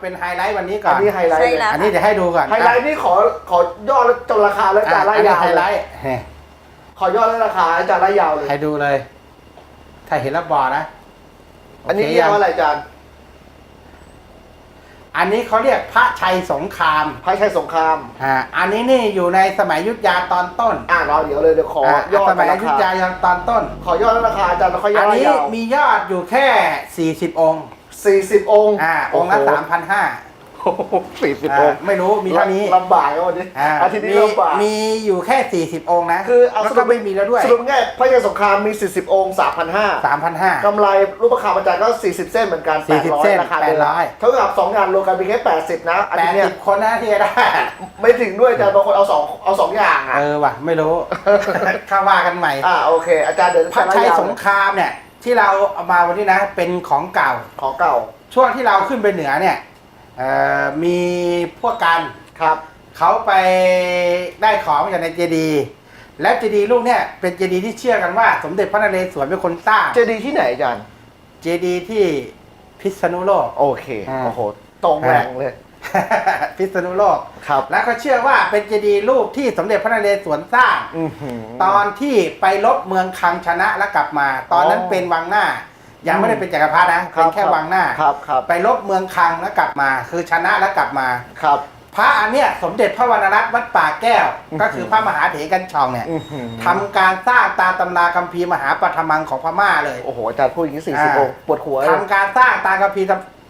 เป็นไฮไลท์วันนี้ก่ออันนนี้ไฮไลท์ใช่เลยแล้ว อันนี้เดี๋ยวให้ดูก่อนไฮไลท์นี่ขอขอย่อแล้วจนราคาแล้วอะจานไล่อันนี้ยาวไฮไลเลยท์เฮ้ยขอย่อแล้วราคาจานไล่ยาวเลย ให้ดูเลย ถ้าเห็นแล้วบอกนะอันนี้โคเรียกงว่าอะไรจานอันนี้เขาเรียกพระชัยสงครามพระชัยสงคราม อ่าอันนี้นี่อยู่ในสมัยอยุทธยาตอนต้นอ่าเราเดี๋ยวเลยเดี๋ยวขออ่าย่อสมัยอรายุทคาธยาตอนต้น ขอย่อแล้วราคาจานแล้วค่อยย่อัอนไล่นี้ยาวมียอดอยู่แค่ 40 องค์ สี่สิบองค์อ่าองค์ละสามพันห้าสี่สิบองค์ ไม่รู้มีเท่านี้ลำบากแล้ววันนี้อ่าอาทิตย์นี้มีลำบากมีอยู่แค่ 40 องค์นะคือเอาแล้วสก็รุปไม่มีแล้วด้วย สรุปง่ายพระชัยสงครามมี 40 องค์ 3,500 3,500 กำไรรูปประคำอาจารย์ก็ 40 เส้นเหมือนกัน40เส้น800ราคาเดิม800 เท่ากับ2งานรวมกันเป็นแค่ 80 นะอันแปนี้ดเนี่ยสิบคนนะที่จะได้ ไม่ถึงด้วยอาจารย์บางคนเอาสองเอาสองอย่างอะเออว่ะ ไม่รู้ ข้าว่ากันใหม่อ่าโอเค อาจารย์เดี๋ยวพระจะไล่ชัยยาวสงครามเนี่ย ที่เราเอามาวันนี้นะ เป็นของเก่า ของเก่าช่วงที่เราขึ้นไปเหนือเนี่ยเอ่อมีพวกกันครับ เขาไปได้ของมาจากในเจดีย์และเจดีย์ลูกเนี่ยเป็นเจดีย์ที่เชื่อกันว่า สมเด็จพระนเรศวรเป็นคนสร้างเจดีย์ที่ไหนอาจารย์เจดีย์ที่พิษณุโลก โอเคอ่า โอ้โหตรงแรงเลย พิษณุโลก ครับแล้วก็เชื่อว่าเป็นเจดีย์รูปที่สมเด็จพระนเรศวรสร้าง อื้อหือ ตอนที่ไปลบเมืองคังชนะแล้วกลับมา ตอนนั้นอ๋อเป็นวังหน้า ยังไม่ได้เป็นจักรพรรดินะครัเป็บนแค่วังหน้า ครับครับไปลบเมืองคังแล้วกลับมา คือชนะแล้วกลับมา ครับ พระอันเนี้ยสมเด็จพระวรรณรัตน์วัดป่าแก้ว อื้อหือ ก็คือพระมหาเถรกันชองเนี่ยอื้อหือทำการสร้างตามตำราคัมภีร์มหาปัทมังของพม่าเลย โอ้โหอาจารย์พูดอย่างนี้อ่า40องค์ปวดหัวเลย ทำการสร้างตามคัมภีร์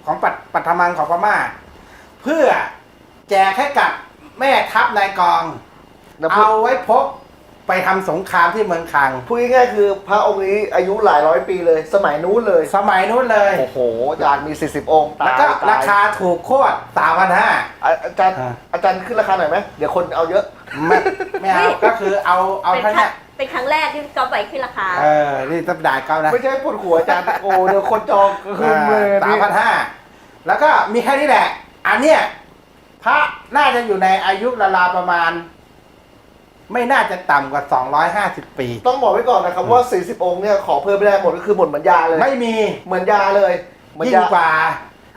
ของปัทปัทมังของพม่า เพื่อแจกให้กับแม่ทัพนายกองแล้วพูดเอาไว้พกไปทำสงครามที่เมืองคัง พูดง่ายๆคือพระองค์นี้อายุหลายร้อยปีเลย สมัยนู้นเลย สมัยนู้นเลย โอ้โหอาจารย์มี 40 องค์ตาแล้วยก็ตยราคาถูกโคตรสามพันห้าอะอาจารย์อ่าอาจารย์ขึ้นราคาหน่อยไหมเดี๋ยวคนเอาเยอะไม่ไม่เอา ก็คือเอาเอาเป็นเท่าครั้เนี้งยเป็นครั้งแรกที่ก๊อฟไปขึ้นราคา เออ นี่ต้องด่าเขานะไม่ใช่ปวดหัวอาจารย์โอ้เดี๋ยวคนจองก็คือเลยสามพันห้าแล้วก็มีแค่นี้แหละ อันเนี้ยพระน่าจะอยู่ในอายุราวๆประมาณ ไม่น่าจะต่ำกว่า 250 ปี ต้องบอกไว้ก่อนนะครับว่า 40 องค์เนี่ยขอเพิ่มไม่ได้หมดก็คือหมดเหมือนยาเลย ไม่มีเหมือนยาเลยเหมือนยิ่งยากว่า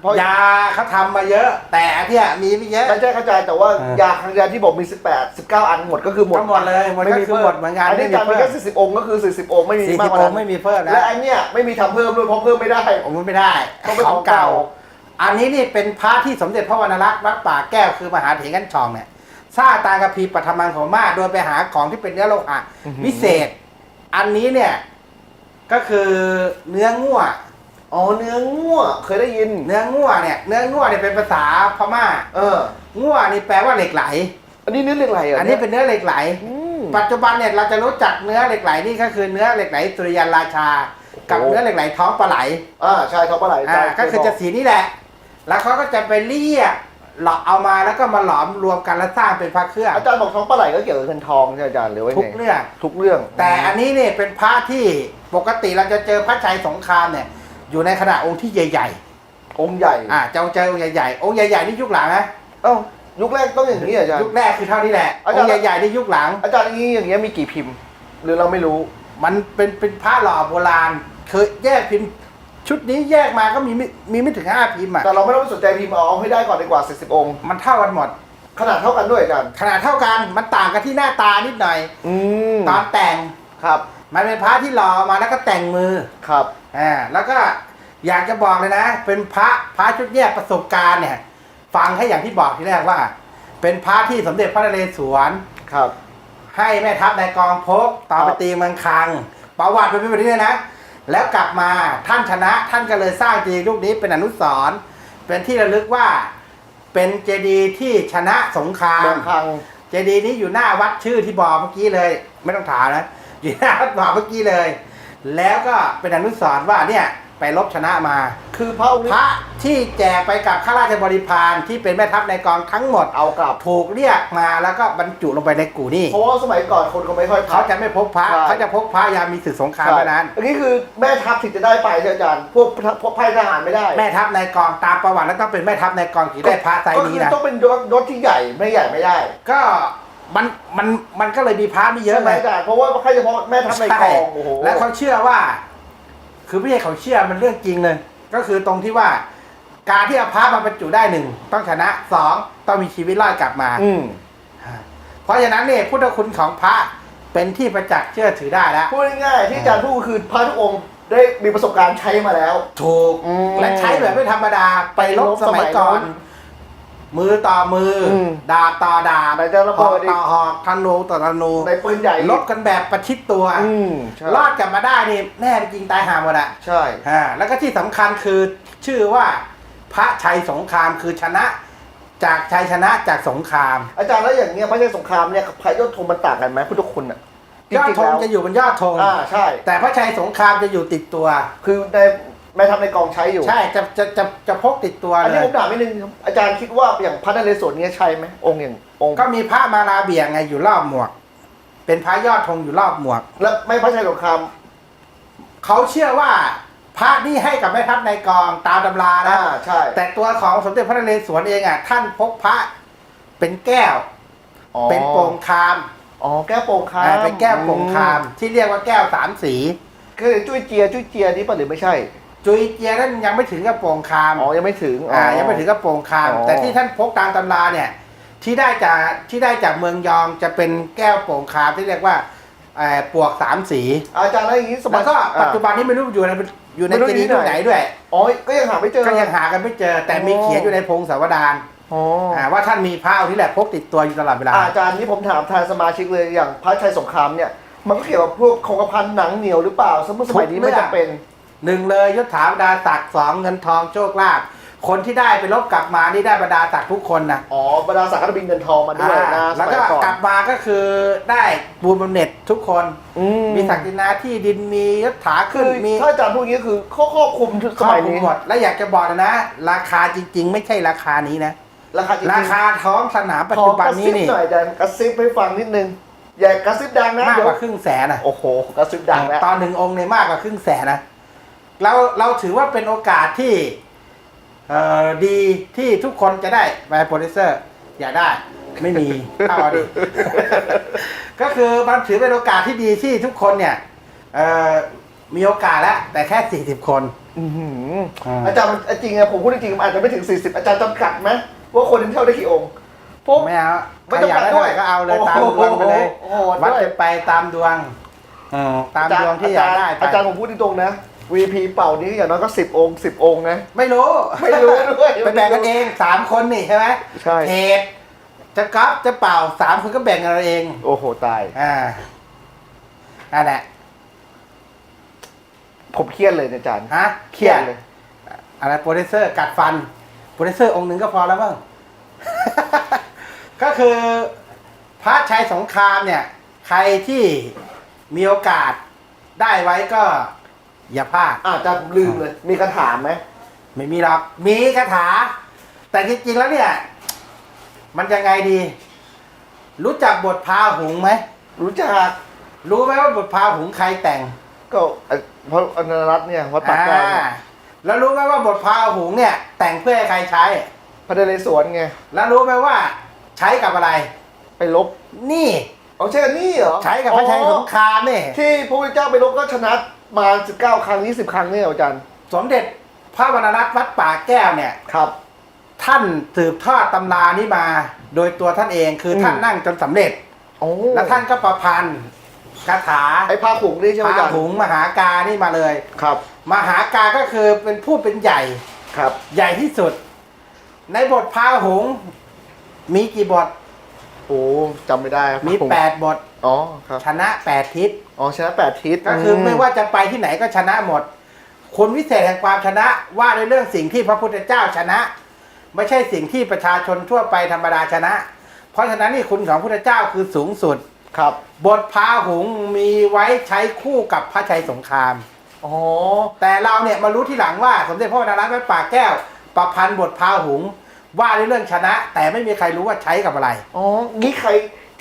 เพราะยาเขาทำมาเยอะ แต่อันเนี่ยมีไม่เยอะ ไม่ใช่เข้าใจแต่ว่าอ่ายยาครั้งยาที่บอกมี 18 19 อันหมดก็คือหมด ก็หมดเลยหมดก็คือหมดเหมือนกันอันนี้ไม่มีการมีเพิ่มแค่40องค์ก็คือ40องค์ไม่มีสี่มาสิกบกว่าองนั้ค์นไม่มีเพิ่มนะและไอเนี้ยไม่มีทำเพิ่มด้วยเพราะเพิ่มไม่ได้ผมไม่ได้ต้องเป็นขขอองงเก่าเก่า อันนี้นี่เป็นพระที่สมเด็จพระวรรณรัตน์วัดป่าแก้วคือมหาเถรกันชองเนี่ยสร้างตามกัมพีร์ปัทมังของมาโดยไปหาของที่เป็นเนื้อโลหะวิเศษ อันนี้เนี่ยก็คือเนื้อง่ว อ๋อเนื้อง่วเคยได้ยิน เนื้อง่วเนี่ยเนื้อง่วเนี่ยเป็นภาษาพม่าเออง่วนี่แปลว่าเหล็กไหล อันนี้เนื้อเรื่องอะไรอะอันนี้เป็นเนื้อเหล็กไหล อืม ปัจจุบันเนี่ยเราจะรู้จักเนื้อเหล็กไหลนี่ก็คือเนื้อเหล็กไหลสุริยันราชา กับโอ้ เนื้อเหล็กไหลท้องปลาไหลอ่าใช่ท็อปปลาไหลอ่าก็คือจะสีนี้แหละ แล้วเขาก็จะไปเรียกหลอกเอามาแล้วก็มาหลอมรวมกันแล้วสร้างเป็นพระเครื่องอาจารย์บอกท้องปลาไหลก็เกี่ยวกับเงินทองใช่ไหมอาจารย์หรือว่าไงทุกเรื่อง ทุกเรื่องแต่อันนี้เนี่ยเป็นพระที่ปกติเราจะเจอพระชัยสงครามเนี่ย อยู่ในขนาดองค์ที่ใหญ่องค์ใหญ่ๆอ่าจะเจอองค์ใหญ่ๆองค์ใหญ่ๆนี่ยุคหลังนะเอ้ายุคแรกต้องอย่างนี้เหรออาจารย์ ยุคแรกคือเท่านี้แหละอาอจารย์งค์ใหญ่ๆนี่ยุคหลัง อาจารย์อย่างนี้อย่างเงี้ยมีกี่พิมพ์ หรือเราไม่รู้ มันเป็นเป็นพระหล่อโบราณเคยแยกพิมพ์ ชุดนี้แยกมาก็มีไม่มีไม่ถึงห้าพิมพ์อะแต่เราไม่ต้องไปสนใจพิมพ์เอาให้ได้ก่อนดีกว่า 40 องค์ มันเท่ากันหมด ขนาดเท่ากันด้วยอาจารย์ขนาดเท่ากันมันต่างกันที่หน้าตานิดหน่อย อืมตอนแต่งครับมันเป็นพระที่หล่อมาแล้วก็แต่งมือครับอ่าแล้วก็อยากจะบอกเลยนะ เป็นพระพระชุดเนี้ยประสบการณ์เนี่ย ฟังให้อย่างที่บอกที่แรกว่า เป็นพระที่สมเด็จพระนเรศวร ครับ ให้แม่ทัพในกองพกตอนไปครับตีเมืองคัง ประวัติเป็นแบบนี้เลยนะ แล้วกลับมาท่านชนะท่านก็เลยสร้างเจดีย์ลูกนี้เป็นอนุสรณ์เป็นที่ระลึกว่าเป็นเจดีย์ที่ชนะสงครามเมืองคังเจดีย์นี้อยู่หน้าวัดชื่อที่บอกเมื่อกี้เลย ไม่ต้องถามนะอยู่หน้าวัดบอกเมื่อกี้เลย แล้วก็เป็นอนุสรณ์ว่าเนี่ย ไปลบชนะมา คือพระองค์พนี้ระที่แจกไปกับข้าราชบริพารที่เป็นแม่ทัพในกองทั้งหมดเอากลับถูกเรียกมาแล้วก็บรรจุลงไปในกูนี่เพราะว่าสมัยก่อนคนเขาไม่ค่อยพัเขาจะไม่พกพระใช่ เขาจะพกพระยามมีศึกสงครามใช่เท่านั้น อันนี้คือแม่ทัพถึงจะได้ไปใช่ไหมอาจารย์ พวกพวกไพ่ทหารไม่ได้แม่ทัพในกองตามประวัติแล้วต้องเป็นแม่ทัพในกองถึงได้พระไซก็ส์คืนี้อนะต้องเป็นยศยศที่ใหญ่ไม่ใหญ่ไม่ได้ก็มันมันมันก็เลยมีพระไม่เยอะใช่ไหมไงอาจารย์เพราะว่าแค่เฉพาะแม่ทัพในกองโอ้โห แล้วเขาเชื่อว่า คือไม่ใช่เขาเชื่อมันเรื่องจริงเลย ก็คือตรงที่ว่า การที่เอาพระมาบรรจุได้หนึ่งต้องชนะสองต้องมีชีวิตรอดกลับมา อืมเพราะฉะนั้นเนี่ยพุทธคุณของพระเป็นที่ประจักษ์เชื่อถือได้แล้วพูดง่ายๆที่อาจารย์พูดคือพระทุกองค์ได้มีประสบการณ์ใช้มาแล้ว ถูกอืมและใช้แบบไม่ธรรมดาไปลบสมัยก่อนส มัยนู้มือต่อมืออมดาบต่อดาบไหนจะระหเบิอกดอีก ต่อหอกธนูต่อธนูในปืนใหญ่ลบกันแบบประชิดตัวอืมใช่รอดกลับมาได้นี่แน่จริงตายหาหมดอะ ใช่ อ่าแล้วก็ที่สำคัญคือชื่อว่าพระชัยสงครามคือชนะจากชัยชนะจากสงคราม อาจารย์แล้วอย่างเงี้ยพระเจ้าสงครามเนี่ยกับพระยศธงมันต่างกันไหมพุทธคุณอะจยอดริงธๆงแล้วจะอยู่บนยอดธง อ่าใช่ แต่พระชัยสงครามจะอยู่ติดตัว คือใน แม่ทัพในกองใช้อยู่ ใช่จะจะจะจะพกติดตัวอันเลนี้ยผมถามนิดนึงครับอาจารย์คิดว่าอย่างพระนเรศวรเนี่ยใช่ไหมองค์อย่างองค์ก็มีพระมาลาเบียงไงอยู่รอบหมวก เป็นพระยอดธงอยู่รอบหมวก และไม่พระชัยสงคราม เขาเชื่อว่าพระนี่ให้กับแม่ทัพในกองตามตำรานะอ่าใช่ แต่ตัวของสมเด็จพระนเรศวรเองอะท่านพกพระเป็นแก้ว อ๋อเป็นโปร่งคามอ๋อแก้วโป่งคามอ่าเป็นแก้วโปร่งคาม ที่เรียกว่าแก้วสามสี คือจุ้ยเจียจุ้ยเจียนี่ป่ะหรือไม่ใช่ จุยเจียนั้นยังไม่ถึงกับโปร่งคามอ๋อยังไม่ถึงอ่ายังไม่ถึงกับโปร่งคามอ๋อแต่ที่ท่านพกตามตำราเนี่ยที่ได้จากที่ได้จากเมืองยองจะเป็นแก้วโปร่งคามที่เรียกว่าเอ่อปวกสามสี อาจารย์แล้วอย่างนี้สมัแล้ยวก็ปัจจุบันนี้ไม่รู้อยู่ในอยู่ในไม่รู้เจดีย์อยู่ตรงไหไหนนด้วยอ๋อก็ยังหาไม่เจอก็ยังหากันไม่เจอ แต่มีอ๋อเขียนอยู่ในพงศาวดารอ๋ออ่าว่าท่านมีพระเอาที่แหละพกติดตัวอยู่ตลอดเวลาอาจารย์ที่ผมถามทานสมาชิกเลยอย่างพระชัยสงครามเนี่ยมันก็เกี่ยวกับพวกคงกระพันหนังเหนียวหรือเปล่า สมัยสมัยนี้ไม่จำเป็น หนึ่งเลยยศถาบรรดาศักดิ์สองเงินทองโชคลาภคนที่ได้ไปลบกลับมานี่ได้บรรดาศักดิ์ทุกคนนะอ๋อบรรดาศักดิ์ก็จะบินเงินทองมาด้วยนะอ่าสแล้วมัยก็ก่อนกลับมาก็คือได้บูญบำเหน็จทุกคนอืมีศักดินาที่ดินมียศถาคืขึ้นอมีถ้าอาจารย์พูดอย่างนี้คือข้อครอบคลุมทุกคสรอบมัยคลุมนี้หมดและอยากจะบอกนะ ราคาจริง ๆ ไม่ใช่ราคานี้นะ ราคาจริงๆราคาท้องสนามปัจขอจุบันกระนี้ซิบนี่หน่อยอาจารย์กระซิบให้ฟังนิดนึงอย่ากระซิบดังนะมากเดี๋ยกวว่าครึ่งแสนนะโอ้โหกระซิบดังแล้วตอนหนึ่งองค์ในยมากกว่าครึ่งแสนนะ เราเราถือว่าเป็นโอกาสที่เอ่อดีที่ทุกคนจะได้ไปโปรดิวเซอร์อย่าได้ ไม่มีเข้าเอาดิก็คือมันถือเป็นโอกาสที่ดีที่ทุกคนเนี่ยเอ่อมีโอกาสแล้ว แต่แค่สี่สิบคนอื้อหืออ่าอาจารย์มันจริงๆอะผมพูดจริงๆมันอาจจะไม่ถึง 40 อาจารย์จำกัดไหมว่าคนหนึงเท่าได้กี่องค์ผมไม่เอาไม่ใครจำอยากกัดได้ด้เท่าวยไหร่ก็เอาเลยตามดวงไปเลยโอ้โหวัดด้วยไปตามดวงอืมตามดวงที่อยากได้ไปอาจารย์ผมพูดตรงๆนะ VP เป่านี้อย่างน้อยก็10องค์10องค์นะ ไม่รู้ไม่รู้ด้วยไปแบ่งกันเองสามคนนี่ใช่ไหมใช่เหตุจะก๊อฟจะเป่าสามคนก็แบ่งกันเราเอง โอ้โหตาย อ่านั่นแหละผมเครียดเลยเนี่ยอาจารย์ฮะเครียดเลย อะไรโปรดิวเซอร์กัดฟันโปรดิวเซอร์องค์หนึ่งก็พอแล้วมั้ง ก็คือพระชัยสงครามเนี่ย ใครที่มีโอกาสได้ไว้ก็ อย่าพลาด อาจารย์ผมลืมเลย มีคำถามไหมไม่มีหรอกมีคาถา แต่จริงๆแล้วเนี่ย มันยังไงดี รู้จักบทพาหุงไหม รู้จักรู้ไหมว่าบทพาหุงใครแต่งก็เอ่อเพราะอนรัตน์เนี่ยวัดปากกลางเนี่ยอ่าแล้วรู้ไหมว่าบทพาหุงเนี่ย แต่งเพื่อให้ใครใช้ พระนเรศวรไงแล้วรู้ไหมว่าใช้กับอะไร ไปลบนี่ เอาใช่กันนี่เหรอใช้กับพระชัยสงครามนี่ ที่พระพุทธเจ้าไปลบก็ชนะ มา19ครั้ง20ครั้งเนี่ยอาจารย์สมเด็จพระวรรณรัตน์วัดป่าแก้วเนี่ย ครับ ท่านสืบทอดตำรานี้มา โดยตัวท่านเองคืออมท่านนั่งจนสำเร็จ โอ้แล้วท่านก็ประพันธ์คาถาไอ้พาขุงนี่ใช่ไหมอาพาจารย์หุงมหากานี่มาเลย ครับมหากาก็คือเป็นผู้เป็นใหญ่ครับ ใหญ่ที่สุด ในบทพาหุง มีกี่บทโอ้จำไม่ได้ครับมีผแปดบท อ๋อครับชนะแปดทิศอ๋อชนะแปดทิศก็คือไม่ว่าจะไปที่ไหนก็ชนะหมดคุณวิเศษแห่งความชนะว่าในเรื่องสิ่งที่พระพุทธเจ้าชนะ ไม่ใช่สิ่งที่ประชาชนทั่วไปธรรมดาชนะ เพราะฉะนั้นนี่คุณของพระเจ้าคือสูงสุดครับ บทพาหุงมีไว้ใช้คู่กับพระชัยสงครามอ๋อแต่เราเนี่ยมารู้ที่หลังว่าสมเด็จพระวรรณรัตน์วัดป่าแก้ว ประพันธ์บทพาหุงว่าในเรื่องชนะ แต่ไม่มีใครรู้ว่าใช้กับอะไรอ๋องี้ใคร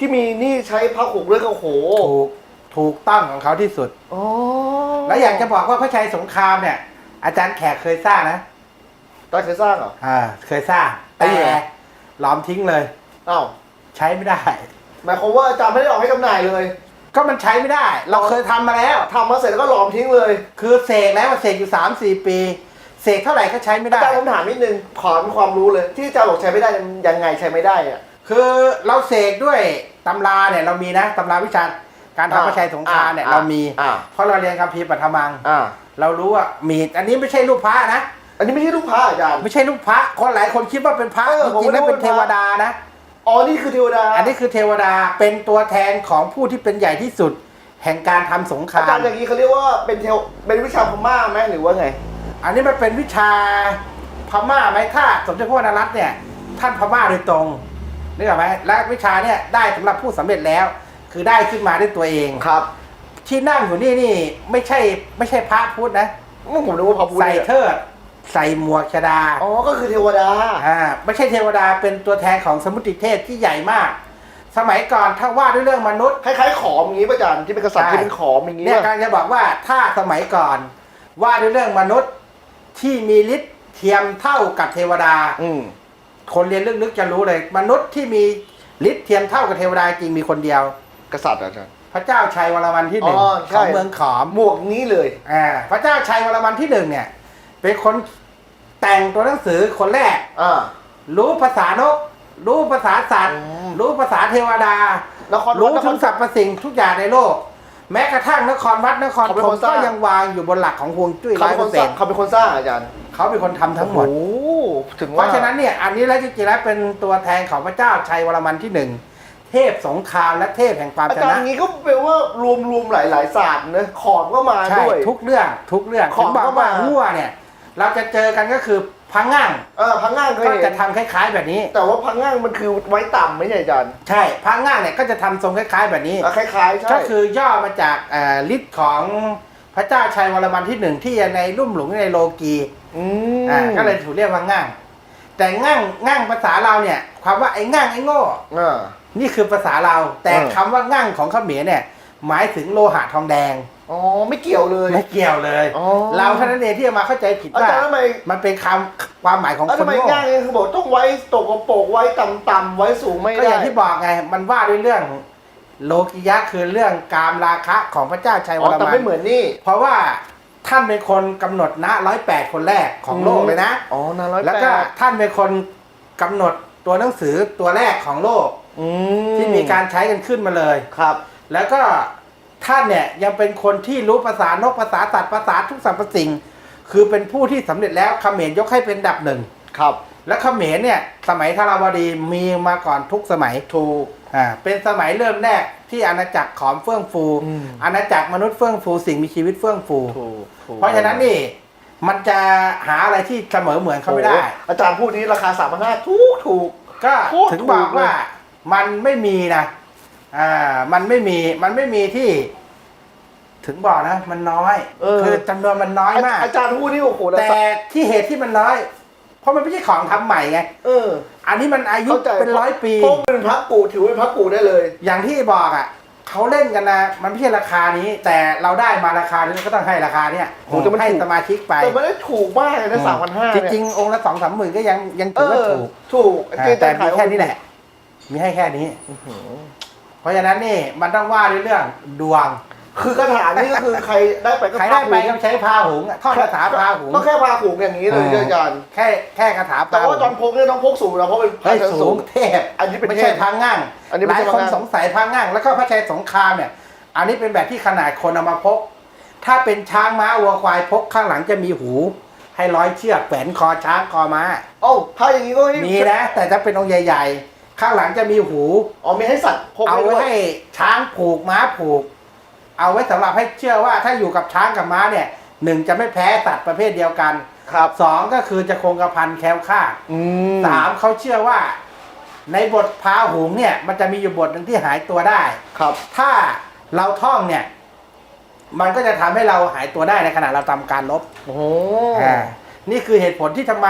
ที่มีนี่ใช้พระหกเรื่องโอ้โหถูกถูกต้องของเขาที่สุดอ๋อแล้วอยากจะบอกว่าพระชัยสงครามเนี่ย อาจารย์แขกเคยสร้างนะตอนเคยสร้างเหรอ อ่าเคยสร้างไอ้แต่เหี้ย หลอมทิ้งเลย อ้าวใช้ไม่ได้ หมายความว่าอาจารย์ไม่ได้ออกให้จำหน่ายเลยก็มันใช้ไม่ได้ เราเคยทำมาแล้ว ทำมาเสร็จแล้วก็หลอมทิ้งเลยคือเสกแล้วเสกอยู่สามสี่ปี เสกเท่าไหร่ก็ใช้ไม่อาได้ จารย์ผมถามนิดนึงขอมีความรู้เลย ที่อาจารย์บอกใช้ไม่ได้ยังไงใช้ไม่ได้อะ คือเราเสกด้วยตำราเนี่ยเรามีนะตำราวิชาการทำพระชัยสงครามเนี่ยอ่าเรามี อ่า เพราะเราเรียนคัมภีร์ปัทมัง อ่า เรารู้ว่ามีอันนี้ไม่ใช่รูปพระนะ อันนี้ไม่ใช่ลูกพระอาจารย์ ไม่ใช่รูปพระ คนหลายคนคิดว่าเป็นพระเออจผมริงๆแล้วก็เป็นนึเทกวว่าเป็นพระดานะ อ๋อ นี่คือเทวดาอันนี้คือเทวดาเป็นตัวแทนของผู้ที่เป็นใหญ่ที่สุด แห่งการทำสงคอาจารามย์อย่างนี้เขาเรียกว่าเป็นเทวเป็นวิชาพม่าไหมหรือว่าไง อันนี้มันเป็นวิชาพม่าไหมถ้าสมเด็จพระวรรณรัตน์เนี่ย ท่านพม่าโดยตรง นึกออกไหมและวิชาเนี่ยได้สำหรับผู้สำเร็จแล้ว คือได้ขึ้นมาด้วยตัวเอง ครับ ที่นั่งอยู่นี่นี่ไม่ใช่ไม่ใช่พระพุทธนะ ผมนึกว่าพระพุทธใส่เนี่ยเทิดใส่หมวกชดาอ๋อ ก็คือเทวดา อ่าไม่ใช่เทวดาเป็นตัวแทนของสมุติเทพที่ใหญ่มาก สมัยก่อนถ้าว่าด้วยเรื่องมนุษย์ คล้ายๆ ขอมอย่างนี้ป่ะอาจารย์ที่เป็นกษัตริย์ใช่ที่เป็นขอมอย่างนี้เนี่ยป่ะการจะบอกว่าถ้าสมัยก่อน ว่าด้วยเรื่องมนุษย์ที่มีฤทธิ์เทียมเท่ากับเทวดา อืม คนเรียนลึกๆจะรู้เลย มนุษย์ที่มีฤทธิ์เทียมเท่ากับเทวดาจริงมีคนเดียว กษัตริย์อาจารย์ พระเจ้าชัยวรมันที่หนึ่งอ๋อขใช่องเมืองขอม หมวกนี้เลย อ่าพระเจ้าชัยวรมันที่หนึ่งเนี่ย เป็นคนแต่งตัวหนังสือคนแรก อ่า รู้ภาษานก รู้ภาษาสัตว์ อืม รู้ภาษาเทวดา นครรู้วัดนคถึงสรรพสิ่งทุกอย่างในโลก แม้กระทั่งนครวัดนครเขาเป็นธคมนสร้างก็ยังวางอยู่บนหลักของฮวงจุ้ยเขาร้อยเป็นเปคอนร์สเซ็ร้านงต์เขาเป็นคนสร้างอาจารย์ เขาเป็นคนทำทั้งหมดโอ้โถึงเพว่าราะฉะนั้นเนี่ยอันนี้แล้วจริงๆแล้วเป็นตัวแทนของพระเจ้าชัยวรมันที่หนึ่งเทพสงครามและเทพแห่งความอาชจารย์นะอย่างนี้ก็แปลว่ารวมรวมหลายหลายๆศาสตร์นะขอมก็มาใช่ด้วย ทุกเรื่องทุกเรื่องขอถึงงบอกก็ว่ามา หัวเนี่ย เราจะเจอกันก็คือพังง่างเออพังง่างเคยก็เห็จะนทำคล้าย ๆ แบบนี้ แต่ว่าพังง่างมันคือไว้ต่ำไม่ใช่อาจารย์ใช่พังง่างเนี่ยก็จะทำทรงคล้าย ๆ แบบนี้ อะคล้ายๆใช่ก็คือย่อมาจากเอ่อฤทธิ์ของพระเจ้าชัยวรมันที่หนึ่งที่ในรุ่มหลงในโลกี มอ่าก็เลยถูกเรียกว่าง่าง แต่ง่างง่างภาษาเราเนี่ยความว่าไอ้ง่างไอ้โง่ อ่า นี่คือภาษาเราแต่เออคำว่าง่างของเขมรเนี่ย หมายถึงโลหะทองแดงอ๋อ ไม่เกี่ยวเลยไม่เกี่ยวเลย อ๋อเราเท่านั้นเองที่จะมาเข้าใจผิดอาว่า จารย์ทำไมมันเป็นคำความหมายของแล้วคทำนไมโง่ง่างเนี่ยเขาบอกต้องไว้ตกกระโปรงไว้ต่ำๆไว้สูงไม่ก็อได้ย่างที่บอกไง มันว่าด้วยเรื่อง โลกิยะคือเรื่องกามราคะของพระเจ้าชัยวอ๋อรแต่มันไม่เหมือนนี่ เพราะว่า ท่านเป็นคนกำหนดนะร้อยแปดคนแรกของโลกเลยนะอ๋อนาร้อยแล้วแปก็ดท่านเป็นคนกำหนดตัวหนังสือตัวแรกของโลกอืที่มีการใช้กันขึ้นมาเลยครับ แล้วก็ท่านเนี่ยยังเป็นคนที่รู้ภาษานกภาษาสัตว์ภาษาทุกสรรพสิ่ง คือเป็นผู้ที่สำเร็จแล้วเขมรยกให้เป็นอันดับหนึ่งครับ และเขมรเนี่ยสมัยธาราวดีมีมาก่อนทุกสมัยถูก อ่าเป็นสมัยเริ่มแรกที่อาณาจักรขอมเฟื่องฟู อืม อาณาจักรมนุษย์เฟื่องฟูสิ่งมีชีวิตเฟื่องฟู ถูกถูกเพราะฉะนั้นนี่มันจะหาอะไรที่เสมอเหมือนเขาไม่ได้ โอ้โหอาจารย์พูดนี้ราคาสามพันห้าถูกถูก ก็โคตรถึงบอกถูกเลยว่ามันไม่มีนะอ่ามันไม่มีมันไม่มีที่ ถึงบอกนะ มันน้อยเออ คือจำนวนมันน้อยมาก อาจารย์พูดนี่โอ้โหแต่ที่เหตุที่มันน้อย เพราะมันไม่ใช่ของทำใหม่ไง เออ อันนี้มันอายุเข้าใจเป็นร้อยปีเพราะมันเป็นพระกูถือว่าเป็นพระกูได้เลย อย่างที่บอกอะเขาเล่นกันนะ มันไม่ใช่ราคานี้ แต่เราได้มาราคานี้ก็ต้องให้ราคาเนี้ยโอ้แต่มันให้ถูก สมาชิกไปแต่มันได้ถูกมากเลยนะสามพันห้าจริงๆองค์ละสองสามหมื่นก็ยังยังเอถือว่าอถูกถูกอ่าแต่มีแค่นี้แหละ มีให้แค่นี้ เพราะฉะนั้นนี่มันต้องว่าในเรื่องดวง คือกระถานี่ก็คือใครได้ไปก็ใครได้ไปก็ใช้พาหุงท่องคาถาพาหุงก็แค่พาหุงอย่างนี้เลยเอออาจารย์แค่แค่คาถาแต่พาหุว่าตอนงพกเนี่ยต้องพกสูงนะเพราะเป็นพระให้ชั้นสูสูงง เทพอันนี้เป็นไม่ใช่เทพพังง่างอันนี้หไม่ลาใช่ยคนพังง่าง สงสัยพังง่างแล้วก็พระชัยสงครามเนี่ย อันนี้เป็นแบบที่ขนาดคนเอามาพก ถ้าเป็นช้างม้าวัวควายพกข้างหลังจะมีหู ให้ร้อยเชือกแขวนคอช้างคอม้าโอ้าถ้าอย่างนี้ก็ให้มีนะแต่ถ้าเป็นองค์ใหญ่ ๆ ข้างหลังจะมีหู อ๋อมีให้สัตว์พกเอาไว้ไว้ด้วยให้ช้างผูกม้าผูก เอาไว้สำหรับให้เชื่อว่าถ้าอยู่กับช้างกับม้าเนี่ยหนึ่งจะไม่แพ้สัตว์ประเภทเดียวกันครับสองก็คือจะคงกระพันแคล้วคลาดอืมสามเขาเชื่อว่า ในบทพาหุงเนี่ย มันจะมีอยู่บทหนึ่งที่หายตัวได้ ครับ ถ้าเราท่องเนี่ย มันก็จะทำให้เราหายตัวได้ในขณะเราทำการลบโอ้โหอ่านี่คือเหตุผลที่ทำไม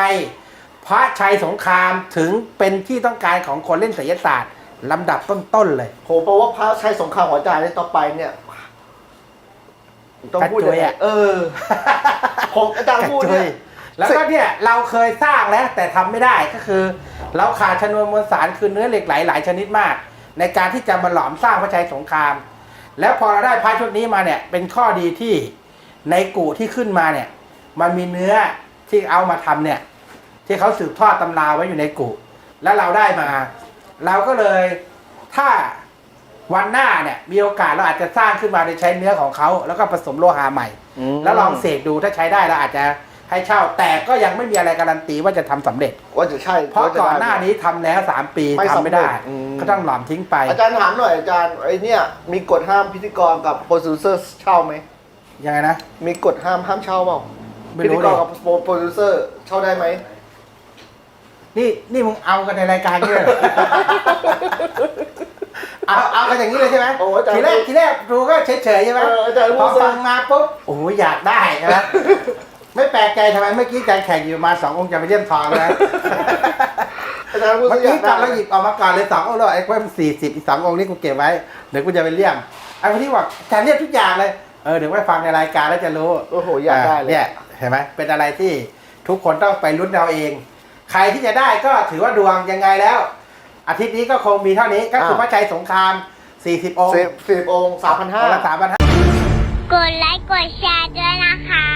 พระชัยสงครามถึงเป็นที่ต้องการของคนเล่นไสยศาสตร์ลำดับต้นๆเลยโหแปลว่าพระชัยสงครามของอาจารย์เนี่ยต่อไปเนี่ย ต้องพูดยังไงกระจุยอะเออของอาจารย์พูดเนี่ยแล้วก็เนี่ยเราเคยสร้างแล้วแต่ทำไม่ได้ก็คือ เราขาดชนวนมวลสารคือเนื้อเหล็กไหลหลายชนิดมาก ในการที่จะมาหลอมสร้างพระชัยสงคราม แล้วพอเราได้พระชุดนี้มาเนี่ยเป็นข้อดีที่ในกูที่ขึ้นมาเนี่ย มันมีเนื้อที่เอามาทำเนี่ย ที่เขาสืบทอดตำราไว้อยู่ในกุแล้วเราได้มา เราก็เลยถ้า วันหน้าเนี่ยมีโอกาสเราอาจจะสร้างขึ้นมาโดยใช้เนื้อของเขาแล้วก็ผสมโลหะใหม่อืมแล้วลองเสกดูถ้าใช้ได้เราอาจจะให้เช่า แต่ก็ยังไม่มีอะไรการันตีว่าจะทำสำเร็จ ว่าจะใช่เพราะว่จก่อนได้หน้านี้ทำแล้วสามปีไม่ทำสำเร็จไม่ได้อืม ก็ต้องหลอมทิ้งไป อาจารย์ถามหน่อยอาจารย์ไอเนี่ยมีกฎห้ามพิธีกรกับโปรดิวเซอร์เช่าไหมยังไงนะ มีกฎห้ามห้ามเช่าเปล่าไม่พิรู้ธีกดิรกับโปรดิวเซอร์เช่าได้ไหมนี่นี่มึงเอากันในรายการเนี่ยเหรอ เอาเอากันอย่างนี้เลยใช่ไหมโอ้อาจารย์ทีแรกทีแรกดูก็เฉยเฉยๆใช่ไหมเอออาจารย์พอพูดซะฟังมาปุ๊บโอ้โหอยากได้ใช่ไหมไม่แปลกใจทำไมเมื่อกี้อาจารย์แขกอยู่มาสององค์จะไปเยี่ยมทองแล้วอาจารย์พูดเมื่ซะออกี้ยากกลัได้บแล้วหยิบออกมาก่อนเลยสององค์แล้วไอ้เพิ่มสี่สิบอีกสององค์นี้กูเก็บไว้เดี๋ยวกูจะไปเลี่ยมไอ้คนที่บอกอาจารย์เรียกทุกอย่างเลยเออเดี๋ยวไปฟังในรายการแล้วจะรู้โอ้โหอยากได้เลยเนี่ยเห็นไหมเป็นอะไรที่ทุกคนต้องไปลุ้นเอาเอง ใครที่จะได้ก็ถือว่าดวงยังไงแล้ว อาทิตย์นี้ก็คงมีเท่านี้ก็คือพระชัยสงคราม 40 องค์สิบสิบองค์สามพันห้า องค์ละสามพันห้า กดไลค์กดแชร์ด้วยนะคะ